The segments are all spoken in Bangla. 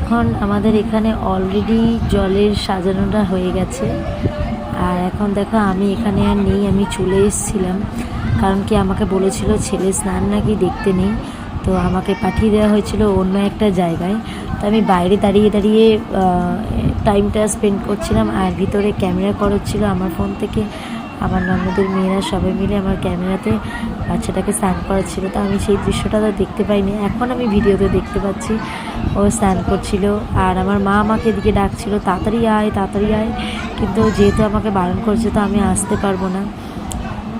এখন আমাদের এখানে অলরেডি জলের সাজানোটা হয়ে গেছে। আর এখন দেখো, আমি এখানে আর নেই, আমি চলে এসেছিলাম। কারণ কি আমাকে বলেছিল, ছেলে স্নান নাকি দেখতে নেই? তো আমাকে পাঠিয়ে দেওয়া হয়েছিল অন্য একটা জায়গায়। তো আমি বাইরে দাঁড়িয়ে দাঁড়িয়ে টাইমটা স্পেন্ড করছিলাম। আর ভিতরে ক্যামেরা করাচ্ছিল আমার ফোন থেকে। আমার ননদের মেয়েরা সবাই মিলে আমার ক্যামেরাতে বাচ্চাটাকে স্নান করাচ্ছিল, তো আমি সেই দৃশ্যটা তো দেখতে পাইনি। এখন আমি ভিডিওতে দেখতে পাচ্ছি, ও স্নান করছিল আর আমার মা আমাকে এদিকে ডাকছিল, তাড়াতাড়ি আয় তাড়াতাড়ি আয়। কিন্তু যেহেতু আমাকে বারণ করছে, তো আমি আসতে পারব না।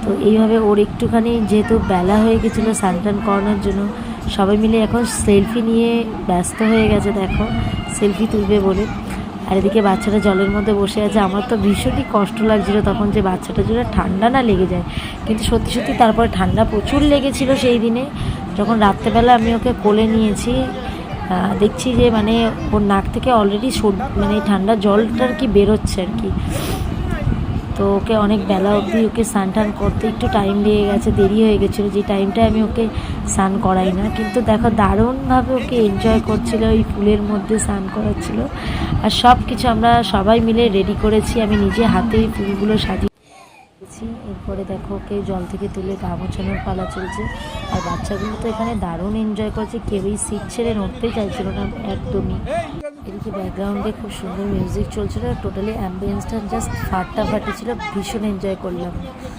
তো এইভাবে ওর একটুখানি যেহেতু বেলা হয়ে গেছিল স্নান টান করানোর জন্য, সবাই মিলে এখন সেলফি নিয়ে ব্যস্ত হয়ে গেছে, দেখো। সেলফি তুলবে বলে। আর এদিকে বাচ্চাটা জলের মধ্যে বসে আছে। আমার তো ভীষণই কষ্ট লাগছিল তখন যে বাচ্চাটা জুড়ে ঠান্ডা না লেগে যায়। কিন্তু সত্যি সত্যি তারপরে ঠান্ডা প্রচুর লেগেছিল সেই দিনে। যখন রাত্রেবেলা আমি ওকে কোলে নিয়েছি দেখছি যে মানে ওর নাক থেকে অলরেডি মানে ঠান্ডা জলটা আর কি বেরোচ্ছে আর কি। তো ওকে অনেক বেলা অবধি ওকে স্নান টান করতে একটু টাইম লেগে গেছে, দেরি হয়ে গেছিল। যে টাইমটায় আমি ওকে স্নান করাই না। কিন্তু দেখো, দারুণভাবে ওকে এনজয় করছিল ওই ফুলের মধ্যে স্নান করাচ্ছিল। আর সব কিছু আমরা সবাই মিলে রেডি করেছি। আমি নিজে হাতেই ফুলগুলো সাজিয়েছি এরপরে দেখো কেউ জল থেকে তুলে গা মোছানোর পালা চলছে। আর বাচ্চাগুলো তো এখানে দারুণ এনজয় করছে। কেউই সিট ছেড়ে নড়তে চাইছিল না একদমই। এদিকে ব্যাকগ্রাউন্ডে খুব সুন্দর মিউজিক চলছিল টোটালি অ্যাম্বিয়েন্সটা জাস্ট ফাটাফাটি ছিল। ভীষণ এনজয় করলাম।